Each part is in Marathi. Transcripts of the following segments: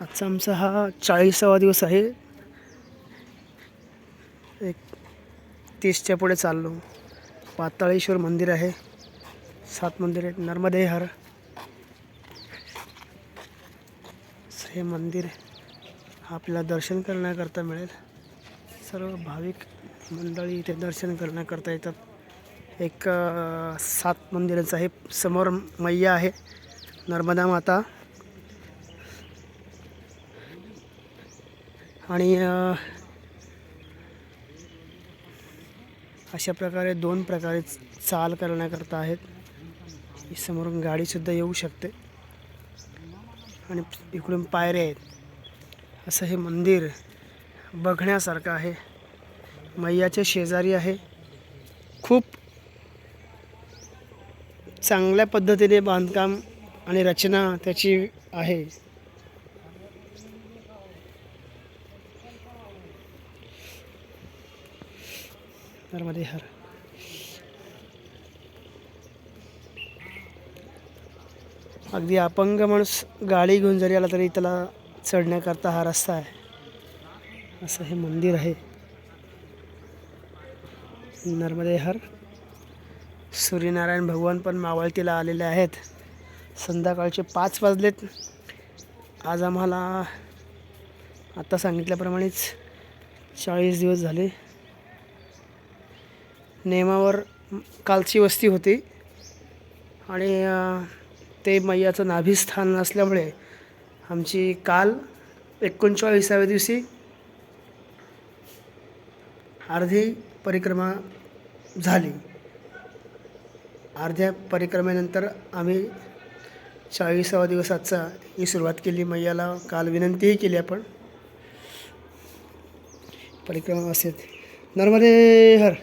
आजचा आमचा हा चाळीसावा दिवस आहे. एक तीसच्या पुढे चाललो. पाताळेश्वर मंदिर आहे. सात मंदिर आहेत. नर्मदे हर हे मंदिर आपल्याला दर्शन करण्याकरता मिळेल. सर्व भाविक मंडळी इथे दर्शन करण्याकरता येतात. एक सात मंदिराचं आहे. समोर मैया आहे. नर्मदा माता. आणि अशा प्रकारे दोन प्रकारे चाल करण्याकरता आहेत. समोरून गाडीसुद्धा येऊ शकते. आणि इकडून पायऱ्या आहेत. असं हे मंदिर बघण्यासारखं आहे. मैयाच्या शेजारी आहे. खूप चांगल्या पद्धतीने बांधकाम आणि रचना त्याची आहे. नर्मदे हर. अगदी अपंग माणूस गाडी घेऊन जरी आला तरी त्याला चढण्याकरता हा रस्ता आहे. असं हे मंदिर आहे. नर्मदे हर. सूर्यनारायण भगवान पण मावळतीला आलेले आहेत. संध्याकाळचे पाच वाजलेत. आज आम्हाला आत्ता सांगितल्याप्रमाणेच चाळीस दिवस झाले. नेमावर कालची वस्ती होती. आणि ते मैयाचं नाभिस्थान असल्यामुळे आमची काल एकोणचाळीसाव्या दिवशी अर्धी परिक्रमा झाली. अर्ध्या परिक्रमेनंतर आम्ही चाळीसावा दिवसाचा ही सुरुवात केली. मैयाला काल विनंतीही केली आपण. परिक्रमा असेल नर्मदे हर.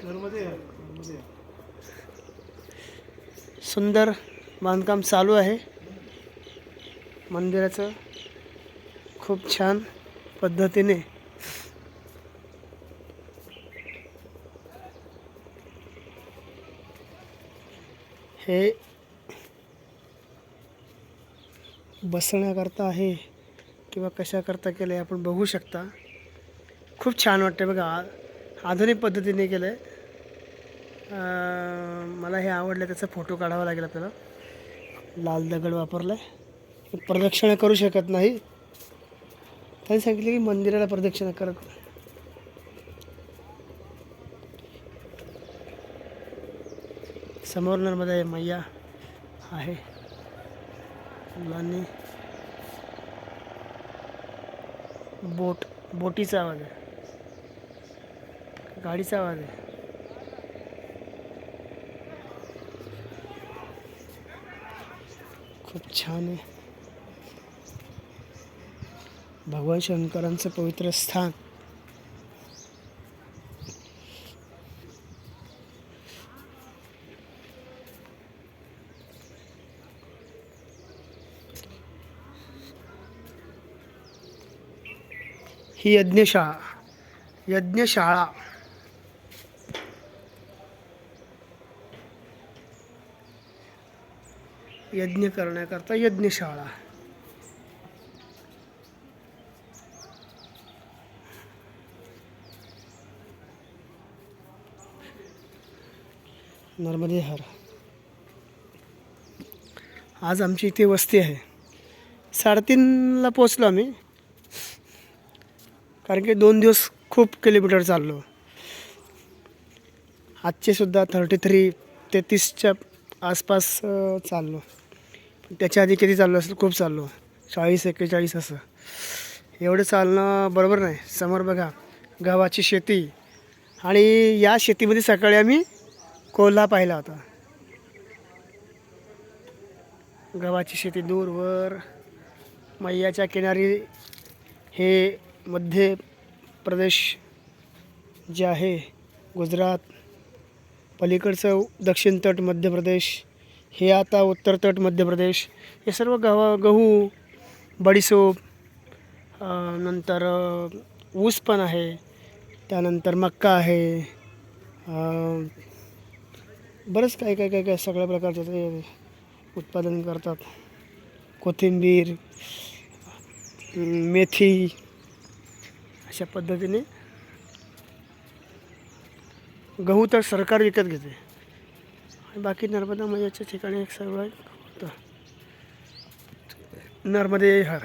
सुंदर बांधकाम चालू आहे. मंदिराचं खूप छान पद्धतीने. हे बसण्याकरता आहे किंवा कशाकरता केलं आहे आपण बघू शकता. खूप छान वाटते बघा. आधुनिक पद्धतीने केलं आहे मला हे आवडलं त्याचा फोटो काढावा लागेल आपल्याला. लाल दगड वापरला आहे प्रदक्षिणा करू शकत नाही. त्यांनी सांगितलं की मंदिराला प्रदक्षिणा करत नाही. समोर नर्मदा मैया आहे. मुलांनी बोट बोटीचा आवाज आहे. गाडीचा आवाज आहे. खूप छान आहे. भगवान शंकरांचं पवित्र स्थान. ही यज्ञशाळा यज्ञशाळा. यज्ञ करण्याकरता यज्ञशाळा. नर्मदे हर. आज आमची इथे वस्ती आहे. साडेतीनला पोचलो आम्ही. कारण की दोन दिवस खूप किलोमीटर चाललो. आजचे सुद्धा थर्टी थ्री तेहतीसच्या आसपास चाललो. त्याच्या आधी किती चाललो असेल खूप चाललो. चाळीस एक्केचाळीस असं. एवढं चालणं बरोबर नाही. समोर बघा गव्हाची शेती. आणि या शेतीमध्ये सकाळी आम्ही कोल्हा पाहिला होता. गव्हाची शेती दूरवर मैयाच्या किनारी हे मध्य प्रदेश जे आहे गुजरात पलीकडचं दक्षिण तट मध्य प्रदेश हे आता उत्तर तट मध्य प्रदेश हे सर्व गव्हा गहू बडीसोप नंतर ऊस पण आहे त्यानंतर मक्का आहे बरंच काय काय काय काय सगळ्या प्रकारचं ते उत्पादन करतात. कोथिंबीर मेथी अशा पद्धतीने गहू तर सरकार विकत घेते. आणि बाकी नर्मदा मजाच्या ठिकाणी एक सर्व होतं. नर्मदे हर.